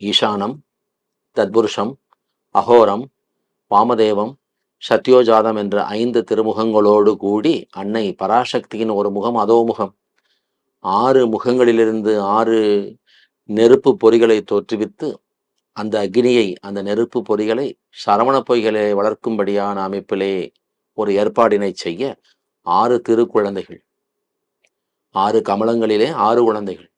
ஈசானம் தத்புருஷம் அகோரம் வாமதேவம் சத்யோஜாதம் என்ற ஐந்து திருமுகங்களோடு கூடி அன்னை பராசக்தியின் ஒரு முகம் அதோ முகம். ஆறு முகங்களிலிருந்து ஆறு நெருப்பு பொறிகளை தோற்றுவித்து அந்த அக்னியை அந்த நெருப்பு பொறிகளை சரவண பொய்களை வளர்க்கும்படியான அமைப்பிலே ஒரு ஏற்பாடினை செய்ய ஆறு திருக்குழந்தைகள். ஆறு கமலங்களிலே ஆறு குழந்தைகள்.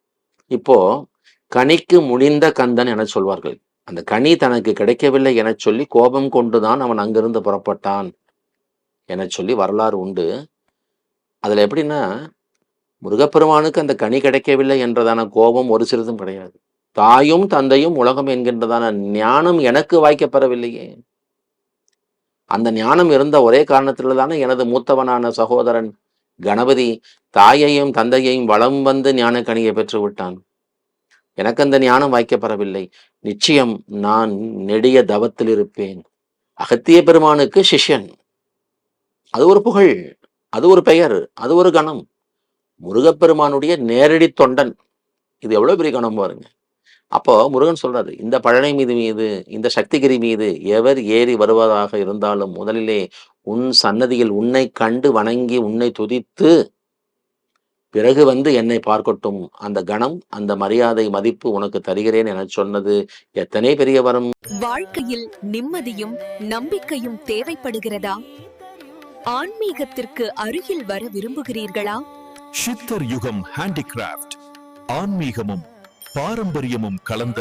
இப்போ கனிக்கு முடிந்த கந்தன் என சொல்வார்கள். அந்த கனி தனக்கு கிடைக்கவில்லை என சொல்லி கோபம் கொண்டுதான் அவன் அங்கிருந்து புறப்பட்டான் என சொல்லி வரலாறு உண்டு. அதில் எப்படின்னா முருகப்பெருமானுக்கு அந்த கனி கிடைக்கவில்லை என்றதான கோபம் ஒரு சிறிதும் கிடையாது. தாயும் தந்தையும் உலகம் என்கின்றதான ஞானம் எனக்கு வாய்க்கப்பெறவில்லையே அந்த ஞானம் இருந்த ஒரே காரணத்தில்தானே எனது மூத்தவனான சகோதரன் கணபதி தாயையும் தந்தையையும் வளம் வந்து ஞான கனியை பெற்று விட்டான் எனக்கு அந்த ஞானம் வாய்க்கப்பெறவில்லை. நிச்சயம் நான் நெடிய தவத்தில் இருப்பேன் அகத்திய பெருமானுக்கு சிஷ்யன். அது ஒரு புகழ் அது ஒரு பெயர் அது ஒரு கணம். முருகப்பெருமானுடைய நேரடி தொண்டன். இது எவ்வளவு பெரிய கணம் பாருங்க. அப்போ முருகன் சொல்றாரு இந்த பழனை மீது மீது இந்த சக்திகிரி மீது எவர் ஏறி வருவதாக இருந்தாலும் முதலிலே உன் சன்னதியில் உன்னை கண்டு வணங்கி உன்னை துதித்து பிறகு வந்து என்னை பார்க்கட்டும். அந்த கணம் அந்த மரியாதை மதிப்பு உனக்கு தருகிறேன் என சொன்னது எத்தனை பெரிய வரம்? வாழ்க்கையில் நிம்மதியும் நம்பிக்கையும் தேவைப்படுகிறதா? ஆன்மீகத்திற்கு அருகில் வர விரும்புகிறீர்களா? சித்தர் யுகம் ஹேண்டிகிராஃப்ட். ஆன்மீகமும் பாரம்பரியமும் கலந்த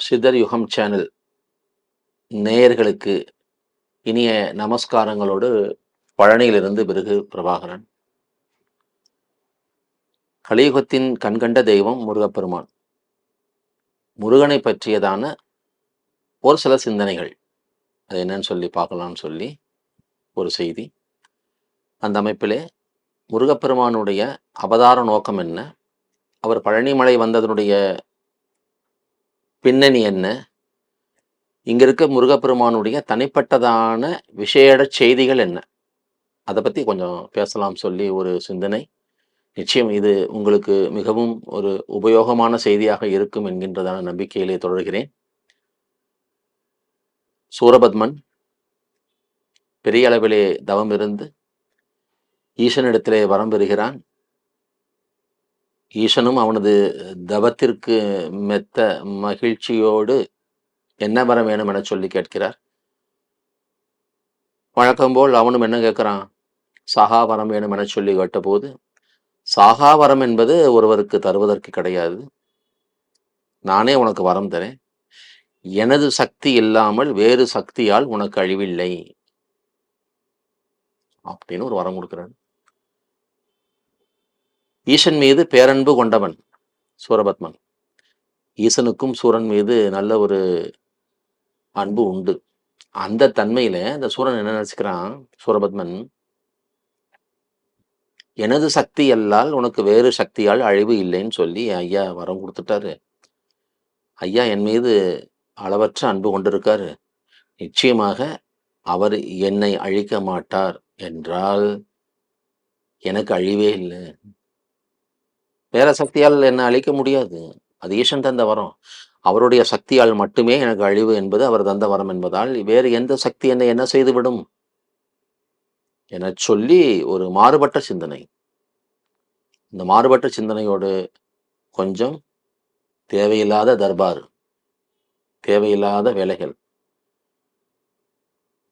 சிதர் யுகம் சேனல் நேயர்களுக்கு இனிய நமஸ்காரங்களோடு பழனியிலிருந்து பிறகு பிரபாகரன். கலியுகத்தின் கண்கண்ட தெய்வம் முருகப்பெருமான். முருகனை பற்றியதான ஒரு சில சிந்தனைகள். அது என்னன்னு சொல்லி பார்க்கலாம்னு சொல்லி ஒரு செய்தி. அந்த அமைப்பிலே முருகப்பெருமானுடைய அவதார நோக்கம் என்ன? அவர் பழனிமலை வந்ததனுடைய பின்னணி என்ன? இங்கே இருக்க முருகப்பெருமானுடைய தனிப்பட்டதான விஷேட செய்திகள் என்ன? அதை பற்றி கொஞ்சம் பேசலாம் சொல்லி ஒரு சிந்தனை. நிச்சயம் இது உங்களுக்கு மிகவும் ஒரு உபயோகமான செய்தியாக இருக்கும் என்கின்றதான நம்பிக்கையிலே தொடர்கிறேன். சூரபத்மன் பெரிய அளவிலே தவம் இருந்து ஈசனிடத்திலே வரம் பெறுகிறான். ஈசனும் அவனது தவத்திற்கு மெத்த மகிழ்ச்சியோடு என்ன வரம் வேணும் என சொல்லி கேட்கிறார். வழக்கம்போல் அவனும் என்ன கேட்குறான்? சாகா வரம் வேணும் என சொல்லி கேட்டபோது சாகா வரம் என்பது ஒருவருக்கு தருவதற்கு கிடையாது. நானே உனக்கு வரம் தரேன். எனது சக்தி இல்லாமல் வேறு சக்தியால் உனக்கு அழிவில்லை. அப்படின்னு ஒரு வரம் கொடுக்குறாரு. ஈசன் மீது பேரன்பு கொண்டவன் சூரபத்மன். ஈசனுக்கும் சூரன் மீது நல்ல ஒரு அன்பு உண்டு. அந்த தன்மையில இந்த சூரன் என்ன நினைச்சுக்கிறான்? சூரபத்மன் எனது சக்தி அல்லால் உனக்கு வேறு சக்தியால் அழிவு இல்லைன்னு சொல்லி ஐயா வரம் கொடுத்துட்டாரு. ஐயா என் மீது அளவற்ற அன்பு கொண்டிருக்காரு. நிச்சயமாக அவர் என்னை அழிக்க மாட்டார் என்றால் எனக்கு அழிவே இல்லை. வேற சக்தியால் என்னை அழிக்க முடியாது. அது ஈசன் தந்த வரம். அவருடைய சக்தியால் மட்டுமே எனக்கு அழிவு என்பது அவர் தந்த வரம் என்பதால் வேறு எந்த சக்தி என்னை என்ன செய்துவிடும்? என சொல்லி ஒரு மாறுபட்ட சிந்தனை. இந்த மாறுபட்ட சிந்தனையோடு கொஞ்சம் தேவையில்லாத தர்பார் தேவையில்லாத வேலைகள்.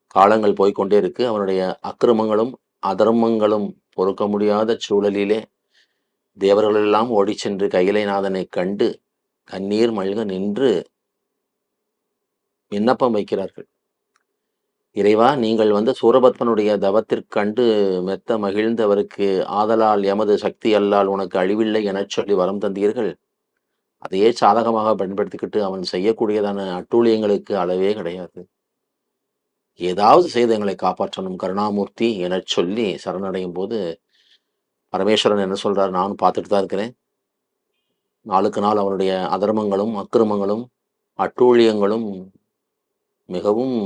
காலங்கள் போய்க்கொண்டே இருக்கு. அவனுடைய அக்கிரமங்களும் அதர்மங்களும் பொறுக்க முடியாத சூழலிலே தேவர்களெல்லாம் ஓடிச் சென்று கையிலைநாதனை கண்டு கண்ணீர் மல்க நின்று விண்ணப்பம் வைக்கிறார்கள். இறைவா நீங்கள் வந்து சூரபத்மனுடைய தவத்திற்கண்டு மெத்த மகிழ்ந்தவருக்கு ஆதலால் எமது சக்தி அல்லால் உனக்கு அழிவில்லை எனச் சொல்லி வரம் தந்தீர்கள். அதையே சாதகமாக பயன்படுத்திக்கிட்டு அவன் செய்யக்கூடியதான அட்டூழியங்களுக்கு அளவே கிடையாது. ஏதாவது செய்து எங்களை காப்பாற்றணும் கருணாமூர்த்தி எனச் சொல்லி சரணடையும் போது பரமேஸ்வரன் என்ன சொல்கிறார் நானும் பார்த்துட்டு தான் இருக்கிறேன். நாளுக்கு நாள் அவனுடைய அதர்மங்களும் அக்கிரமங்களும் அட்டூழியங்களும் மிகவும்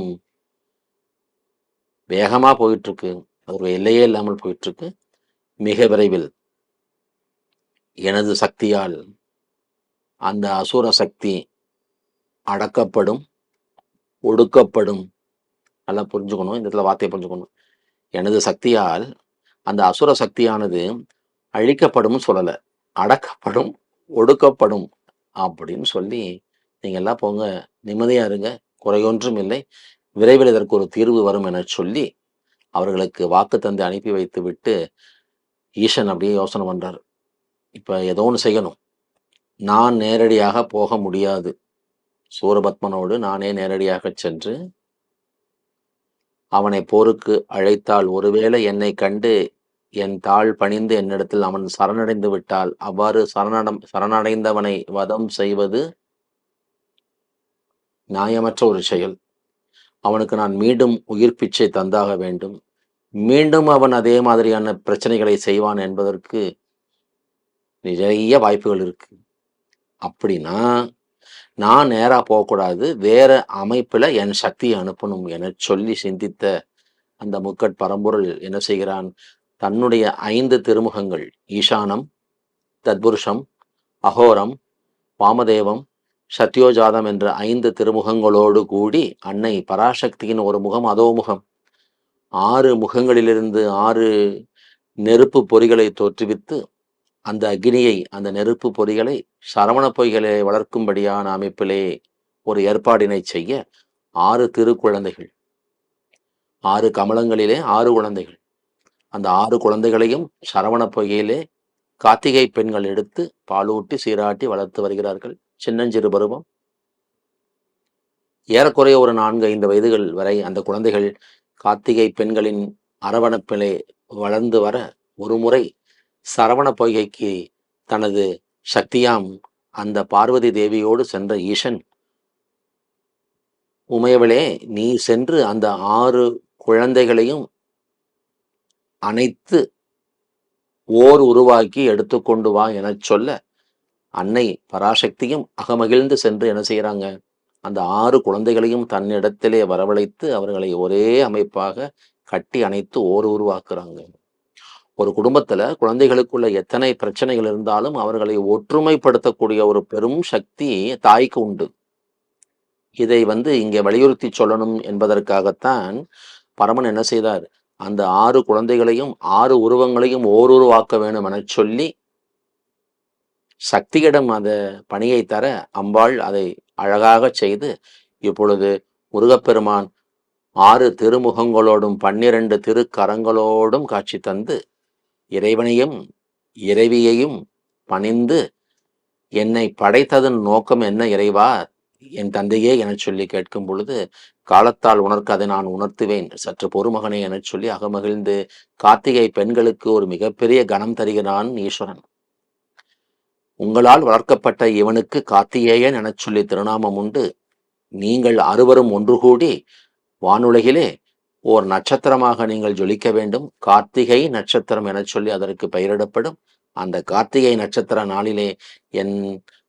வேகமாக போயிட்டுருக்கு. அதோட எல்லையே இல்லாமல் போயிட்டுருக்கு. மிக விரைவில் எனது சக்தியால் அந்த அசுர சக்தி அடக்கப்படும் ஒடுக்கப்படும். நல்லா புரிஞ்சுக்கணும். இந்த இடத்துல வார்த்தையை புரிஞ்சுக்கணும். எனது சக்தியால் அந்த அசுர சக்தியானது அழிக்கப்படும் சொல்லலை. அடக்கப்படும் ஒடுக்கப்படும் அப்படின்னு சொல்லி நீங்கள் எல்லாம் போங்க நிம்மதியாக இருங்க குறையொன்றும் இல்லை. விரைவில் இதற்கு ஒரு தீர்வு வரும் என சொல்லி அவர்களுக்கு வாக்கு தந்து அனுப்பி வைத்து விட்டு ஈசன் அப்படியே யோசனை பண்ணுறார் இப்போ ஏதோ ஒன்று செய்யணும். நான் நேரடியாக போக முடியாது. சூரபத்மனோடு நானே நேரடியாக சென்று அவனை போருக்கு அழைத்தால் ஒருவேளை என்னை கண்டு என் தாழ் பணிந்து என்னிடத்தில் அவன் சரணடைந்து விட்டால் அவ்வாறு சரணடம் சரணடைந்தவனை வதம் செய்வது நியாயமற்ற ஒரு செயல். அவனுக்கு நான் மீண்டும் உயிர் பிச்சை தந்தாக வேண்டும். மீண்டும் அவன் அதே மாதிரியான பிரச்சனைகளை செய்வான் என்பதற்கு நிறைய வாய்ப்புகள் இருக்கு. அப்படின்னா நான் நேரா போகக்கூடாது வேற அமைப்புல என் சக்தியை அனுப்பணும் என சொல்லி சிந்தித்த அந்த முக்கட் பரம்பொருள் என்ன செய்கிறான்? தன்னுடைய ஐந்து திருமுகங்கள் ஈசானம் தத்புருஷம் அகோரம் வாமதேவம் சத்யோஜாதம் என்ற ஐந்து திருமுகங்களோடு கூடி அன்னை பராசக்தியின் ஒரு முகம் அதோ முகம். ஆறு முகங்களிலிருந்து ஆறு நெருப்பு பொறிகளை தோற்றுவித்து அந்த அக்னியை அந்த நெருப்பு பொறிகளை சரவண பொய்களை வளர்க்கும்படியான அமைப்பிலே ஒரு ஏற்பாடினை செய்ய ஆறு திருக்குழந்தைகள். ஆறு கமலங்களிலே ஆறு குழந்தைகள். அந்த ஆறு குழந்தைகளையும் சரவண பொய்கையிலே கார்த்திகை பெண்கள் எடுத்து பாலூட்டி சீராட்டி வளர்த்து வருகிறார்கள். சின்னஞ்சிறு பருவம். ஏறக்குறைய ஒரு நான்கு ஐந்து வயதுகள் வரை அந்த குழந்தைகள் கார்த்திகை பெண்களின் அரவணைப்பிலே வளர்ந்து வர ஒரு முறை சரவண பொய்கைக்கு தனது சக்தியாம் அந்த பார்வதி தேவியோடு சென்ற ஈசன் உமையவளே நீ சென்று அந்த ஆறு குழந்தைகளையும் அனைத்து ஓர் உருவாக்கி எடுத்துக்கொண்டு வா எனச் சொல்ல அன்னை பராசக்தியும் அகமகிழ்ந்து சென்று என்ன செய்யறாங்க அந்த ஆறு குழந்தைகளையும் தன்னிடத்திலே வரவழைத்து அவர்களை ஒரே அமைப்பாக கட்டி அணைத்து ஓர் உருவாக்குறாங்க. ஒரு குடும்பத்துல குழந்தைகளுக்குள்ள எத்தனை பிரச்சனைகள் இருந்தாலும் அவர்களை ஒற்றுமைப்படுத்தக்கூடிய ஒரு பெரும் சக்தி தாய்க்கு உண்டு. இதை வந்து இங்கே வலியுறுத்தி சொல்லணும் என்பதற்காகத்தான் பரமன் என்ன செய்தார்? அந்த ஆறு குழந்தைகளையும் ஆறு உருவங்களையும் ஓருருவாக்க வேணும் என சொல்லி சக்தியிடம் அந்த பணியை தர அம்பாள் அதை அழகாக செய்து இப்பொழுது முருகப்பெருமான் ஆறு திருமுகங்களோடும் பன்னிரண்டு திருக்கரங்களோடும் காட்சி தந்து இறைவனையும் இறைவியையும் பணிந்து என்னை படைத்ததன் நோக்கம் என்ன இறைவா என் தந்தையே எனச் சொல்லி கேட்கும் பொழுது காலத்தால் உணர்க்க அதை நான் உணர்த்துவேன். சற்று பொறுமகனே எனச் சொல்லி அகமகிழ்ந்து கார்த்திகை பெண்களுக்கு ஒரு மிகப்பெரிய கணம் தருகிறான் ஈஸ்வரன். உங்களால் வளர்க்கப்பட்ட இவனுக்கு கார்த்திகேயன் எனச் சொல்லி திருநாமம் உண்டு. நீங்கள் அறுவரும் ஒன்று கூடி வானுலகிலே ஓர் நட்சத்திரமாக நீங்கள் ஜொலிக்க வேண்டும். கார்த்திகை நட்சத்திரம் எனச் சொல்லி அதற்கு பெயரிடப்படும். அந்த கார்த்திகை நட்சத்திர நாளிலே என்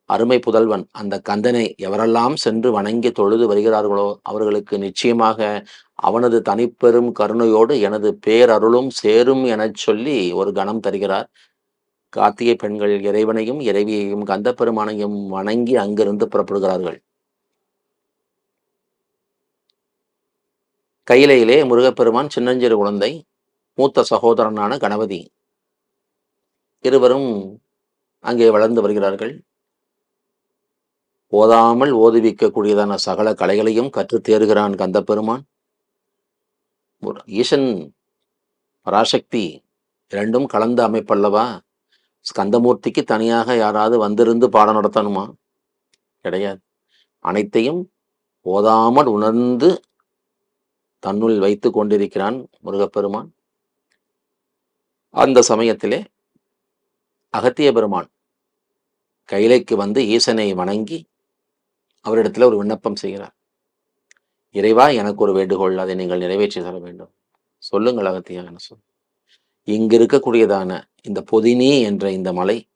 அருமை புதல்வன் அந்த கந்தனை எவரெல்லாம் சென்று வணங்கி தொழுது வருகிறார்களோ அவர்களுக்கு நிச்சயமாக அவனது தனிப்பெரும் கருணையோடு எனது பேரருளும் சேரும் எனச் சொல்லி ஒரு கணம் தருகிறார். கார்த்திகை பெண்கள் இறைவனையும் இறைவியையும் கந்த பெருமானையும் வணங்கி அங்கிருந்து புறப்படுகிறார்கள். கையிலையிலே முருகப்பெருமான் சின்னஞ்சிறு குழந்தை மூத்த சகோதரனான கணபதி. இருவரும் அங்கே வளர்ந்து வருகிறார்கள். ஓதாமல் ஓதுவிக்கக்கூடியதான சகல கலைகளையும் கற்றுத் தேறுகிறான் கந்த பெருமான் ஈசன் பராசக்தி இரண்டும் கலந்த அமைப்பல்லவா? ஸ்கந்தமூர்த்திக்கு தனியாக யாராவது வந்திருந்து பாடம் நடத்தணுமா? கிடையாது. அனைத்தையும் ஓதாமல் உணர்ந்து தன்னுள் வைத்து கொண்டிருக்கிறான் முருகப்பெருமான். அந்த சமயத்திலே அகத்திய பெருமான் கைலைக்கு வந்து ஈசனை வணங்கி அவரிடத்துல ஒரு விண்ணப்பம் செய்கிறார். இறைவா எனக்கு ஒரு வேண்டுகோள் அதை நீங்கள் நிறைவேற்றி தர வேண்டும். சொல்லுங்கள் அகத்தியாக சொல். இங்கு இருக்கக்கூடியதான இந்த பொதினி என்ற இந்த மலை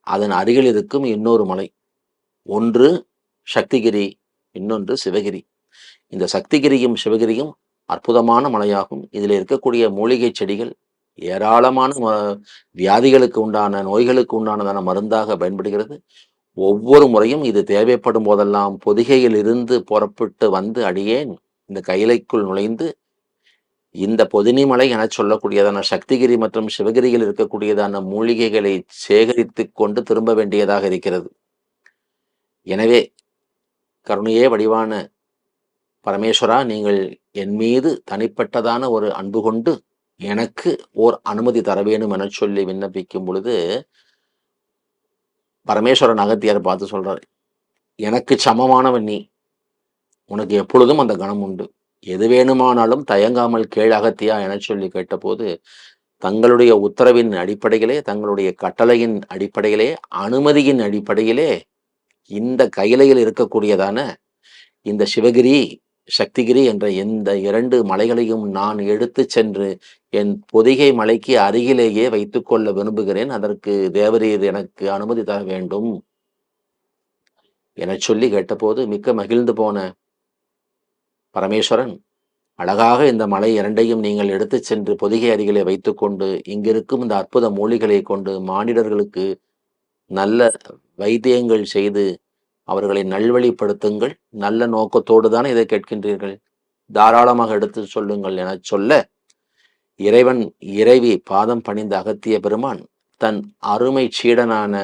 அதன் அருகில் இருக்கும் இன்னொரு மலை ஒன்று சக்திகிரி இன்னொன்று சிவகிரி. இந்த சக்திகிரியும் சிவகிரியும் அற்புதமான மலையாகும். இதில் இருக்கக்கூடிய மூலிகை செடிகள் ஏராளமான ம- வியாதிகளுக்கு உண்டான நோய்களுக்கு உண்டானதான மருந்தாக பயன்படுகிறது. ஒவ்வொரு முறையும் இது தேவைப்படும் போதெல்லாம் பொதிகையில் இருந்து புறப்பட்டு வந்து அடியேன். இந்த கைலைக்குள் நுழைந்து இந்த பொதினிமலை என சொல்லக்கூடியதான சக்திகிரி மற்றும் சிவகிரியில் இருக்கக்கூடியதான மூலிகைகளை சேகரித்து கொண்டு திரும்ப வேண்டியதாக இருக்கிறது. எனவே கருணையே வடிவான பரமேஸ்வரா நீங்கள் என் மீது தனிப்பட்டதான ஒரு அன்பு கொண்டு எனக்கு ஓர் அனுமதி தர வேண்டும் என சொல்லி விண்ணப்பிக்கும் பொழுது பரமேஸ்வரன் அகத்தியார் பார்த்து சொல்கிறார் எனக்கு சமமானவன் நீ. உனக்கு எப்பொழுதும் அந்த கணம் உண்டு. எது வேணுமானாலும் தயங்காமல் கீழ் அகத்தியா என சொல்லி கேட்டபோது தங்களுடைய உத்தரவின் அடிப்படையிலே தங்களுடைய கட்டளையின் அடிப்படையிலே அனுமதியின் அடிப்படையிலே இந்த கைலையில் இருக்கக்கூடியதான இந்த சிவகிரி சக்திகிரி என்ற இந்த இரண்டு மலைகளையும் நான் எடுத்து சென்று என் பொதிகை மலைக்கு அருகிலேயே வைத்துக்கொள்ள விரும்புகிறேன். அதற்கு தேவரீர் எனக்கு அனுமதி தர வேண்டும். எனச் சொல்லி கேட்டபோது மிக்க மகிழ்ந்து போன பரமேஸ்வரன் அழகாக இந்த மலை இரண்டையும் நீங்கள் எடுத்துச் சென்று பொதிகை அருகிலே வைத்துக்கொண்டு இங்கிருக்கும் இந்த அற்புத மூலிகளை கொண்டு மானிடர்களுக்கு நல்ல வைத்தியங்கள் செய்து அவர்களை நல்வழிப்படுத்துங்கள். நல்ல நோக்கத்தோடு தானே இதை கேட்கின்றீர்கள். தாராளமாக எடுத்து சொல்லுங்கள் எனச் சொல்ல இறைவன் இறைவி பாதம் பணிந்த அகத்திய பெருமான் தன் அருமை சீடனான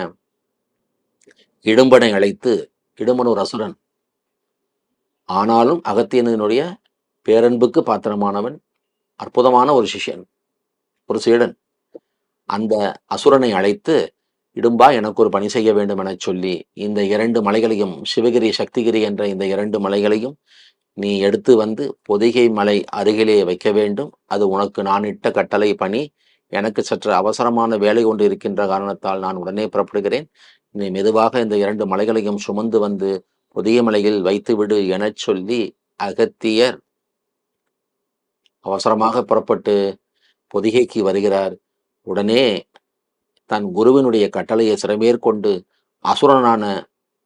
இடும்பனை அழைத்து இடும்பனூர் அசுரன். ஆனாலும் அகத்தியனுடைய பேரன்புக்கு பாத்திரமானவன் அற்புதமான ஒரு சிஷ்யன் ஒரு சீடன். அந்த அசுரனை அழைத்து இடும்பா எனக்கு ஒரு பணி செய்ய வேண்டும் என சொல்லி இந்த இரண்டு மலைகளையும் சிவகிரி சக்திகிரி என்ற இந்த இரண்டு மலைகளையும் நீ எடுத்து வந்து பொதிகை மலை அருகிலே வைக்க வேண்டும். அது உனக்கு நான் இட்ட கட்டளை பணி. எனக்கு சற்று அவசரமான வேலை ஒன்று இருக்கின்ற காரணத்தால் நான் உடனே புறப்படுகிறேன். நீ மெதுவாக இந்த இரண்டு மலைகளையும் சுமந்து வந்து புதிய மலையில் வைத்துவிடு எனச் சொல்லி அகத்தியர் அவசரமாக புறப்பட்டு பொதிகைக்கு வருகிறார். உடனே தன் குருவினுடைய கட்டளையை சிறமேற்கொண்டு அசுரனான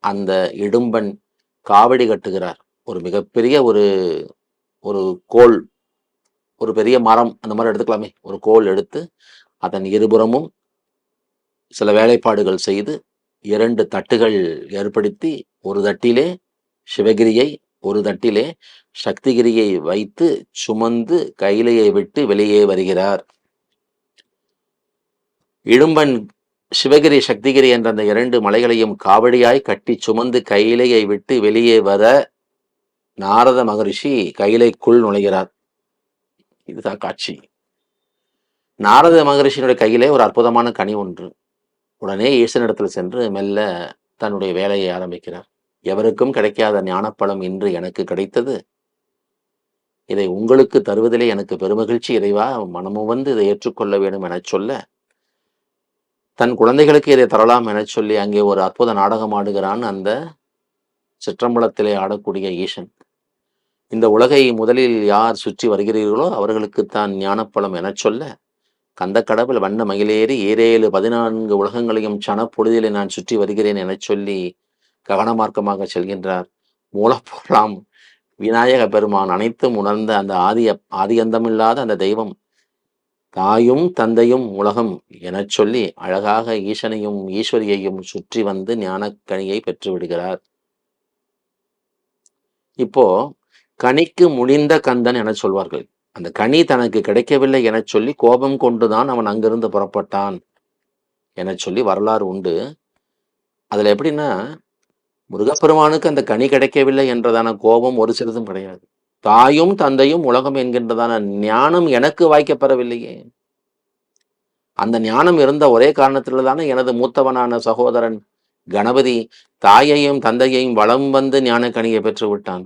அந்த இடும்பன் காவடி கட்டுகிறார். ஒரு மிகப்பெரிய ஒரு ஒரு கோல் ஒரு பெரிய மரம் அந்த மாதிரி எடுத்துக்கலாமே. ஒரு கோல் எடுத்து அதன் இருபுறமும் சில வேலைப்பாடுகள் செய்து இரண்டு தட்டுகள் ஏற்படுத்தி ஒரு தட்டிலே சிவகிரியை ஒரு தட்டிலே சக்திகிரியை வைத்து சுமந்து கையிலையை விட்டு வெளியே வருகிறார். இடும்பன் சிவகிரி சக்திகிரி என்ற அந்த இரண்டு மலைகளையும் காவடியாய் கட்டி சுமந்து கையிலையை விட்டு வெளியே வர நாரத மகரிஷி கையிலைக்குள் நுழைகிறார். இதுதான் காட்சி. நாரத மகரிஷியினுடைய கையிலே ஒரு அற்புதமான கனி ஒன்று. உடனே ஈசனிடத்தில் சென்று மெல்ல தன்னுடைய வேலையை ஆரம்பிக்கிறார். எவருக்கும் கிடைக்காத ஞானப்பழம் இன்று எனக்கு கிடைத்தது. இதை உங்களுக்கு தருவதிலே எனக்கு பெருமகிழ்ச்சி. இறைவா மனமும் வந்து இதை ஏற்றுக்கொள்ள வேண்டும் என சொல்ல. தன் குழந்தைகளுக்கு இதை தரலாம் என சொல்லி அங்கே ஒரு அற்புத நாடகம் ஆடுகிறான் அந்த சிற்றம்பலத்திலே ஆடக்கூடிய ஈசன். இந்த உலகை முதலில் யார் சுற்றி வருகிறீர்களோ அவர்களுக்குத்தான் ஞானப்பழம் எனச் சொல்ல கந்த கடவுள் வண்ண மகிழேறி ஏழு பதினான்கு உலகங்களையும் சனப்பொழுதிலே நான் சுற்றி வருகிறேன் எனச் சொல்லி கவனமார்க்கமாக செல்கின்றார். மூலப்பொருளாம் விநாயக பெருமான் அனைத்தும் உணர்ந்த அந்த ஆதி ஆதியந்தமில்லாத அந்த தெய்வம் தாயும் தந்தையும் உலகம் எனச் சொல்லி அழகாக ஈசனையும் ஈஸ்வரியையும் சுற்றி வந்து ஞானக்கனியை பெற்று விடுகிறார் இப்போ கனிக்கு முடிந்த கந்தன் என சொல்வார்கள். அந்த கனி தனக்கு கிடைக்கவில்லை என சொல்லி கோபம் கொண்டுதான் அவன் அங்கிருந்து புறப்பட்டான் எனச் சொல்லி வரலாறு உண்டு. அதில் எப்படின்னா முருகப்பெருமானுக்கு அந்த கனி கிடைக்கவில்லை என்றதான கோபம் ஒரு சிறிதும் கிடையாது. தாயும் தந்தையும் உலகம் என்கின்றதான ஞானம் எனக்கு வாய்க்கப்பெறவில்லையே அந்த ஞானம் இருந்த ஒரே காரணத்தில் தானே எனது மூத்தவனான சகோதரன் கணபதி தாயையும் தந்தையையும் வலம் வந்து ஞான கனியை பெற்று விட்டான்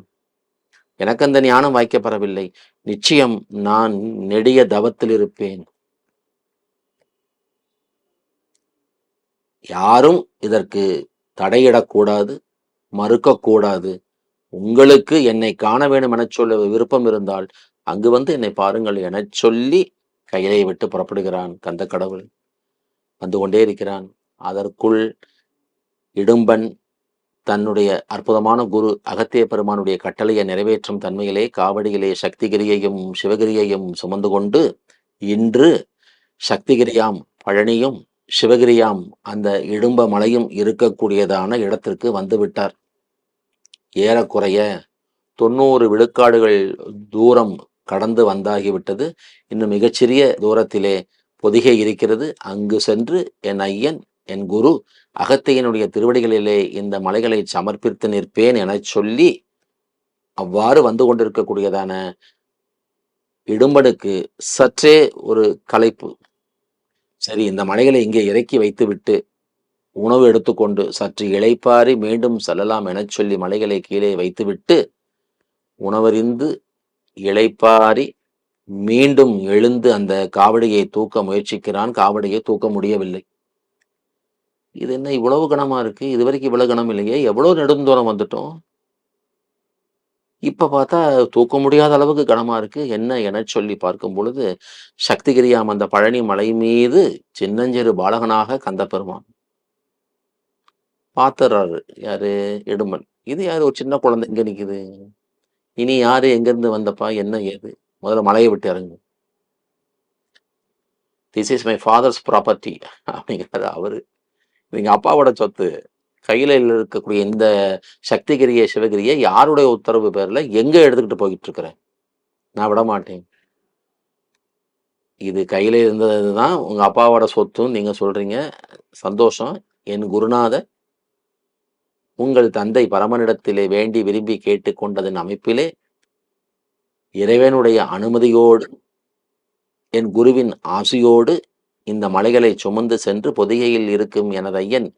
எனக்கு அந்த ஞானம் வாய்க்கப்பெறவில்லை நிச்சயம் நான் நெடிய தவத்தில் இருப்பேன் யாரும் இதற்கு தடையிடக்கூடாது மறுக்கக்கூடாது. உங்களுக்கு என்னை காண வேண்டும் என சொல்ல விருப்பம் இருந்தால் அங்கு வந்து என்னை பாருங்கள் எனச் சொல்லி கையிலே விட்டு புறப்படுகிறான் கந்த கடவுள் வந்து கொண்டே இருக்கிறான். அதற்குள் இடும்பன் தன்னுடைய அற்புதமான குரு அகத்திய பெருமானுடைய கட்டளையை நிறைவேற்றும் தன்மையிலே காவடியிலே சக்திகிரியையும் சிவகிரியையும் சுமந்து கொண்டு இன்று சக்திகிரியாம் பழனியும் சிவகிரியாம் அந்த இடும்ப மலையும் இருக்கக்கூடியதான இடத்திற்கு வந்துவிட்டார். ஏறக்குறைய தொண்ணூறு விழுக்காடுகள் தூரம் கடந்து வந்தாகிவிட்டது. இன்னும் மிகச்சிறிய தூரத்திலே பொதிகை இருக்கிறது. அங்கு சென்று என் ஐயன் என் குரு அகத்தியனுடைய திருவடிகளிலே இந்த மலைகளை சமர்ப்பித்து நிற்பேன் எனச் சொல்லி அவ்வாறு வந்து கொண்டிருக்கக்கூடியதான இடும்பனுக்கு சற்றே ஒரு களைப்பு. சரி இந்த மலைகளை இங்கே இறக்கி வைத்துவிட்டு உணவு எடுத்துக்கொண்டு சற்று இளைப்பாரி மீண்டும் செல்லலாம் எனச் சொல்லி மலைகளை கீழே வைத்துவிட்டு உணவறிந்து இளைப்பாரி மீண்டும் எழுந்து அந்த காவடியை தூக்க முயற்சிக்கிறான். காவடியை தூக்க முடியவில்லை. இது என்ன இவ்வளவு கனமா இருக்கு? இது வரைக்கும் இவ்வளவு கனம் இல்லையே. எவ்வளவு நெடுந்தூரம் வந்துட்டோம்? இப்ப பார்த்தா தூக்க முடியாத அளவுக்கு கனமா இருக்கு. என்ன என சொல்லி பார்க்கும் பொழுது சக்திகிரியாம் அந்த பழனி மலை மீது சின்னஞ்சிறு பாலகனாக கந்த பெருமான் பார்த்துறாரு. யாரு? எடுமன். இது யாரு? ஒரு சின்ன குழந்தை. இங்க நிக்குது. இனி யாரு எங்க இருந்து வந்தப்பா? என்ன ஏது? முதல்ல மலையை விட்டு இறங்கு. This is my father's property அப்படிங்கிறாரு அவரு. எங்கள் அப்பாவோட சொத்து கையில் இருக்கக்கூடிய இந்த சக்திகிரிய சிவகிரியை யாருடைய உத்தரவு பேரில் எங்கே எடுத்துக்கிட்டு போய்கிட்டு இருக்கிறேன் நான் விட மாட்டேன். இது கையில் இருந்தது தான் உங்கள் அப்பாவோட சொத்துன்னு நீங்கள் சொல்கிறீங்க சந்தோஷம். என் குருநாத உங்கள் தந்தை பரமனிடத்திலே வேண்டி விரும்பி கேட்டுக்கொண்டதன் அமைப்பிலே இறைவனுடைய அனுமதியோடு என் குருவின் ஆசையோடு இந்த மலைகளை சுமந்து சென்று பொதிகையில் இருக்கும் எனது ஐயன்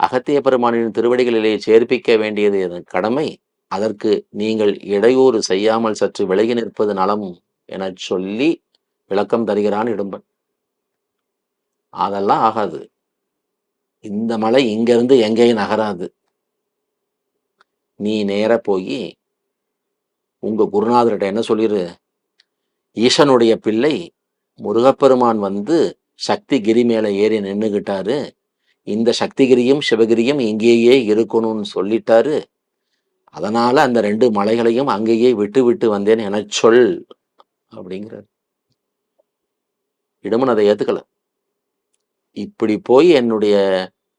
அகத்திய பெருமானின் திருவடிகளிலே சேர்ப்பிக்க வேண்டியது என் கடமை. அதற்கு நீங்கள் இடையூறு செய்யாமல் சற்று விலகி நிற்பது நலம் எனச் சொல்லி விளக்கம் தருகிறான் இடும்பன். அதெல்லாம் ஆகாது. இந்த மலை இங்கிருந்து எங்கேயும் நகராது. நீ நேர போய் உங்க குருநாதர்கிட்ட என்ன சொல்லிரு? ஈசனுடைய பிள்ளை முருகப்பெருமான் வந்து சக்தி கிரி ஏறி நின்னுகிட்டாரு. இந்த சக்திகிரியும் சிவகிரியும் இங்கேயே இருக்கணும்னு சொல்லிட்டாரு. அதனால அந்த ரெண்டு மலைகளையும் அங்கேயே விட்டு விட்டு வந்தேன் என சொல் அப்படிங்கிறார். இடமன் அதை ஏத்துக்கல. இப்படி போய் என்னுடைய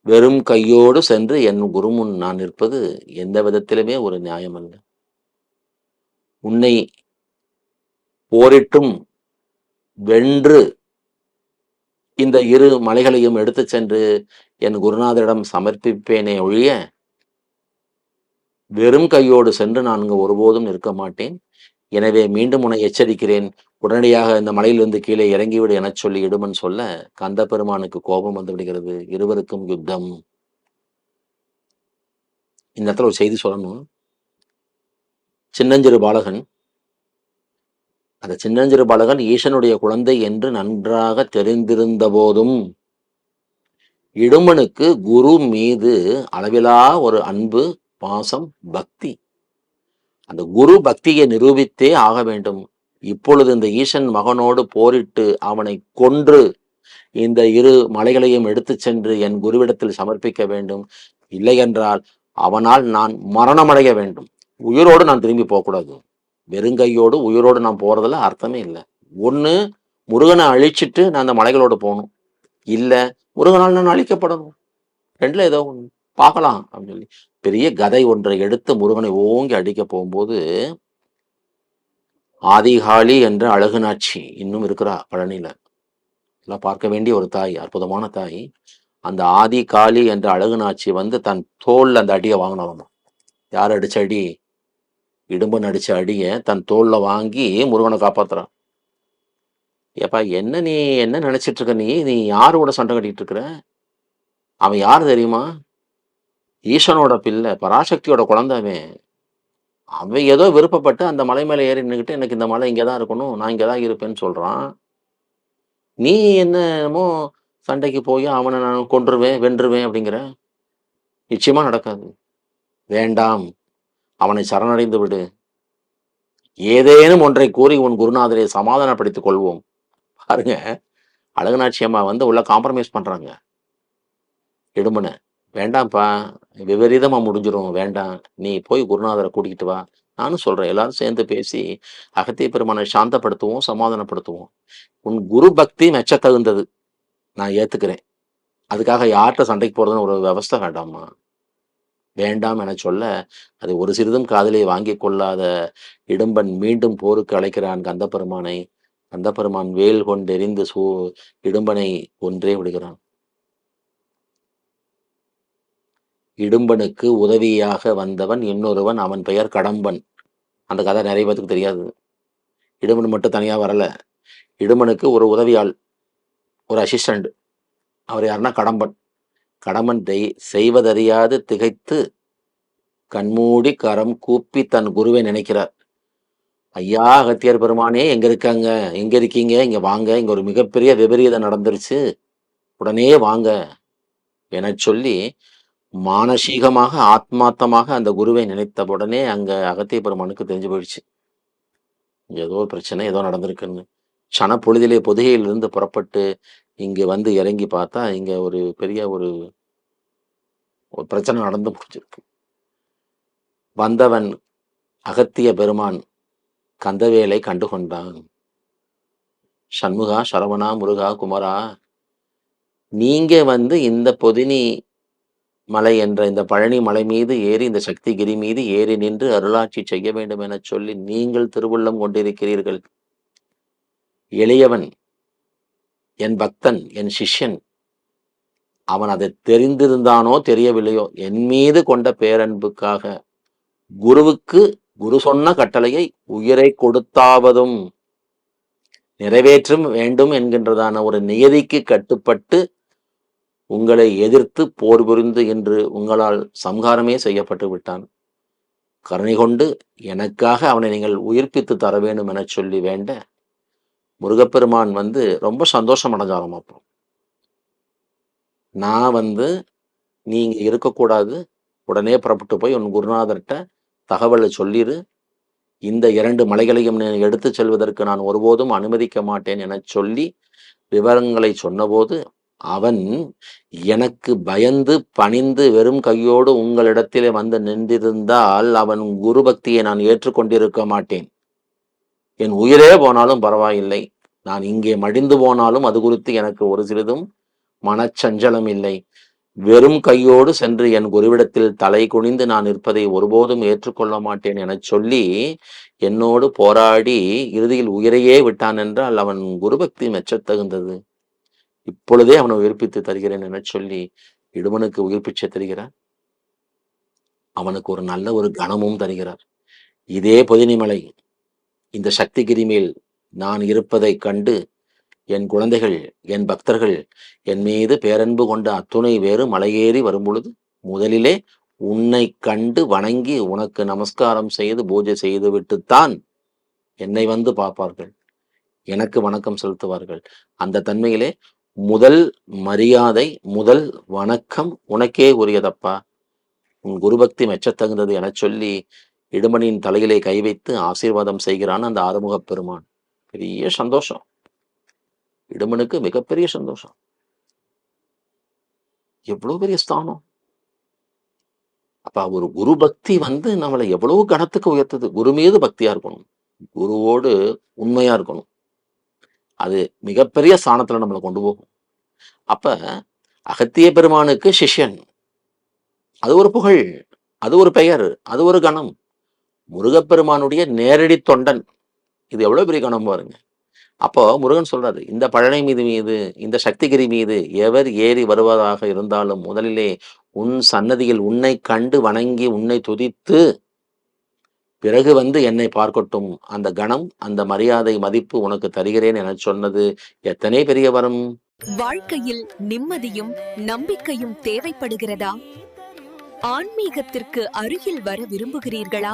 வெறும் கையோடு சென்று என் குருமுன் நான் நிற்பது எந்த விதத்திலுமே ஒரு நியாயம் அல்ல உன்னை போரிட்டும் வென்று இந்த இரு மலைகளையும் எடுத்துச் சென்று என் குருநாதரிடம் சமர்ப்பிப்பேனே ஒழிய வெறும் கையோடு சென்று நான் இங்கு ஒருபோதும் நிற்க மாட்டேன். எனவே மீண்டும் உன்னை எச்சரிக்கிறேன். உடனடியாக இந்த மலையிலிருந்து கீழே இறங்கிவிடு எனச் சொல்லி இடுமன் சொல்ல கந்த பெருமானுக்கு கோபம் வந்து விடுகிறது. இருவருக்கும் யுத்தம். இந்த இடத்துல ஒரு செய்தி சொல்லணும். சின்னஞ்சிறு பாலகன் அந்த சின்னஞ்சிறு பாலகன் ஈசனுடைய குழந்தை என்று நன்றாக தெரிந்திருந்த போதும் இடுமனுக்கு குரு மீது அளவிலா ஒரு அன்பு பாசம் பக்தி. அந்த குரு பக்தியை நிரூபித்தே ஆக வேண்டும். இப்பொழுது இந்த ஈசன் மகனோடு போரிட்டு அவனை கொன்று இந்த இரு மலைகளையும் எடுத்துச் சென்று என் குருவிடத்தில் சமர்ப்பிக்க வேண்டும். இல்லை என்றால் அவனால் நான் மரணமடைய வேண்டும். உயிரோடு நான் திரும்பி போகக்கூடாது. வெறுங்கையோடு உயிரோடு நான் போறதுல அர்த்தமே இல்லை. ஒண்ணு முருகனை அழிச்சிட்டு நான் அந்த மலைகளோடு போகணும். இல்ல முருகனால் நான் அழிக்கப்படணும். ரெண்டுல ஏதோ ஒண்ணு. பார்க்கலாம் அப்படின்னு சொல்லி. பெரிய கதை ஒன்றை எடுத்து முருகனை ஓங்கி அடிக்க போகும்போது ஆதிகாளி என்ற அழகுநாட்சி இன்னும் இருக்கிறா பழனியில் எல்லாம் பார்க்க வேண்டிய ஒரு தாய் அற்புதமான தாய். அந்த ஆதி காளி என்ற அழகுநாச்சி வந்து தன் தோல் அந்த அடியை வாங்கினவங்க யார் அடிச்ச அடி? இடும்பன் நடித்த அடியை தன் தோளில் வாங்கி முருகனை காப்பாத்துறான். ஏப்பா என்ன நீ என்ன நினைச்சிட்டு இருக்க நீ நீ யாரோட சண்டை கட்டிகிட்டு இருக்கிற அவன் யார் தெரியுமா? ஈஸ்வனோட பிள்ளை பராசக்தியோட குழந்தை அவன். அவன் ஏதோ விருப்பப்பட்டு அந்த மலை மேலே ஏறி நின்றுக்கிட்டு எனக்கு இந்த மலை இங்கே தான் இருக்கணும் நான் இங்கே தான் இருப்பேன்னு சொல்கிறான் நீ என்னமோ சண்டைக்கு போய் அவனை நான் கொன்றுவேன் வென்றுவேன் அப்படிங்கிற. நிச்சயமாக நடக்காது. வேண்டாம். அவனை சரணடைந்து விடு. ஏதேனும் ஒன்றை கூறி உன் குருநாதரை சமாதானப்படுத்திக் கொள்வோம். பாருங்க அழகுநாட்சி அம்மா வந்து உள்ள காம்ப்ரமைஸ் பண்றாங்க. இடுமனை வேண்டாம்ப்பா விபரீதமா முடிஞ்சிடும் வேண்டாம். நீ போய் குருநாதரை கூட்டிக்கிட்டு வா. நானும் சொல்கிறேன் எல்லாரும் சேர்ந்து பேசி அகத்திய பெருமானை சாந்தப்படுத்துவோம் சமாதானப்படுத்துவோம். உன் குரு பக்தி மெச்ச தகுந்தது நான் ஏற்றுக்கிறேன் அதுக்காக யார்கிட்ட சண்டைக்கு போகிறதுன்னு ஒரு விவஸ்தை வேண்டாமா வேண்டாம் என சொல்ல அது ஒரு சிறிதும் காதலை வாங்கி கொள்ளாத இடும்பன் மீண்டும் போருக்கு அழைக்கிறான் கந்தபெருமானை கந்தபெருமான் வேல் கொண்டெறிந்து சூ இடும்பனை ஒன்றே விடுகிறான். இடும்பனுக்கு உதவியாக வந்தவன் இன்னொருவன் அவன் பெயர் கடம்பன். அந்த கதை நிறைய பேத்துக்கு தெரியாது. இடும்பன் மட்டும் தனியாக வரல. இடும்பனுக்கு ஒரு உதவியாள் ஒரு அசிஸ்டண்ட் அவர் யாருன்னா கடம்பன். கடமன் செய்வதறியாது திகைத்து கண்மூடி கரம் கூப்பி தன் குருவை நினைக்கிறார். ஐயா அகத்தியர் பெருமானே எங்க இருக்காங்க? எங்க இருக்கீங்க? இங்க வாங்க. இங்க ஒரு மிகப்பெரிய விபரீதம் நடந்துருச்சு. உடனே வாங்க என சொல்லி மானசீகமாக ஆத்மார்த்தமாக அந்த குருவை நினைத்த உடனே அங்க அகத்திய பெருமானுக்கு தெரிஞ்சு போயிடுச்சு. ஏதோ பிரச்சனை ஏதோ நடந்திருக்குன்னு. சன பொழுதிலே பொதுகையிலிருந்து புறப்பட்டு இங்க வந்து இறங்கி பார்த்தா இங்க ஒரு பெரிய ஒரு ஒரு பிரச்சனை நடந்து முடிஞ்சிருக்கு. வந்தவன் அகத்திய பெருமான் கந்தவேலை கண்டு கொண்டான் சண்முகா சரவணா முருகா குமரா நீங்க வந்து இந்த பொதினி மலை என்ற இந்த பழனி மலை மீது ஏறி இந்த சக்திகிரி மீது ஏறி நின்று அருளாட்சி செய்ய வேண்டும் என சொல்லி நீங்கள் திருவுள்ளம் கொண்டிருக்கிறீர்கள். எளியவன் என் பக்தன் என் சிஷ்யன் அவன் அதை தெரிந்திருந்தானோ தெரியவில்லையோ என் மீது கொண்ட பேரன்புக்காக குருவுக்கு குரு சொன்ன கட்டளையை உயிரை கொடுத்தாவதும் நிறைவேற்றும் வேண்டும் என்கின்றதான ஒரு நியதிக்கு கட்டுப்பட்டு உங்களை எதிர்த்து போர் புரிந்து என்று உங்களால் சம்ஹாரமே செய்யப்பட்டு விட்டான். கருணை கொண்டு எனக்காக அவனை நீங்கள் உயிர்ப்பித்து தர வேண்டும் என சொல்லி வேண்ட முருகப்பெருமான் வந்து ரொம்ப சந்தோஷம் அடைஞ்சாலும் அப்போ. நான் வந்து நீங்கள் இருக்கக்கூடாது. உடனே புறப்பட்டு போய் உன் குருநாதர்கிட்ட தகவலை சொல்லிடு இந்த இரண்டு மலைகளையும் எடுத்து செல்வதற்கு நான் ஒருபோதும் அனுமதிக்க மாட்டேன் என சொல்லி விவரங்களை சொன்னபோது அவன் எனக்கு பயந்து பணிந்து வெறும் கையோடு உங்களிடத்திலே வந்து நின்றிருந்தால் அவன் குரு பக்தியை நான் ஏற்றுக்கொண்டிருக்க மாட்டேன். என் உயிரே போனாலும் பரவாயில்லை. நான் இங்கே மடிந்து போனாலும் அது குறித்து எனக்கு ஒரு சிறிதும் மனச்சஞ்சலம் இல்லை. வெறும் கையோடு சென்று என் குருவிடத்தில் தலை குனிந்து நான் இருப்பதை ஒருபோதும் ஏற்றுக்கொள்ள மாட்டேன் எனச் சொல்லி என்னோடு போராடி இறுதியில் உயிரையே விட்டான் என்றால் அவன் குருபக்தி மெச்சத்தகுந்தது. இப்பொழுதே அவனை உயிர்ப்பித்து தருகிறேன் எனச் சொல்லி இடுமனுக்கு உயிர்ப்பிச்சை தருகிறார். அவனுக்கு ஒரு நல்ல ஒரு கணமும் தருகிறார். இதே பொதினிமலை இந்த சக்திகிரி மேல் நான் இருப்பதைக் கண்டு என் குழந்தைகள் என் பக்தர்கள் என் மீது பேரன்பு கொண்ட அத்துணை வேறு மலையேறி வரும்பொழுது முதலிலே உன்னை கண்டு வணங்கி உனக்கு நமஸ்காரம் செய்து பூஜை செய்து விட்டுத்தான் என்னை வந்து பார்ப்பார்கள். எனக்கு வணக்கம் செலுத்துவார்கள். அந்த தன்மையிலே முதல் மரியாதை முதல் வணக்கம் உனக்கே உரியதப்பா. உன் குருபக்தி மெச்சத்தகுந்தது எனச் சொல்லி இடுமனின் தலையிலே கை வைத்து ஆசீர்வாதம் செய்கிறான் அந்த ஆறுமுகப் பெருமான். பெரிய சந்தோஷம். இடுமனுக்கு மிகப்பெரிய சந்தோஷம். எவ்வளவு பெரிய ஸ்தானம். அப்ப ஒரு குரு பக்தி வந்து நம்மளை எவ்வளவு கணத்துக்கு உயர்த்துது. குரு மீது பக்தியா இருக்கணும். குருவோடு உண்மையா இருக்கணும். அது மிகப்பெரிய ஸ்தானத்துல நம்மளை கொண்டு போகும். அப்ப அகத்திய பெருமானுக்கு சிஷ்யன். அது ஒரு புகழ் அது ஒரு பெயர் அது ஒரு கணம். முருகப்பெருமானுடைய நேரடி தொண்டன். இது எவ்வளவு பெரிய கணம் பாருங்க. அப்போ முருகன் சொல்றாரு இந்த பழனி மீது மீது இந்த சக்திகிரி மீது எவர் ஏறி வருவதாக இருந்தாலும் முதலிலே உன் சன்னதியில் உன்னை கண்டு வணங்கி உன்னை துதித்து பிறகு வந்து என்னை பார்க்கட்டும். அந்த கணம் அந்த மரியாதை மதிப்பு உனக்கு தருகிறேன் என சொன்னது எத்தனை பெரிய வரும். வாழ்க்கையில் நிம்மதியும் நம்பிக்கையும் தேவைப்படுகிறதா? ஆன்மீகத்திற்கு அருகில் வர விரும்புகிறீர்களா?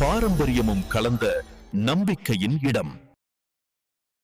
பாரம்பரியமும் கலந்த நம்பிக்கையின் இடம்.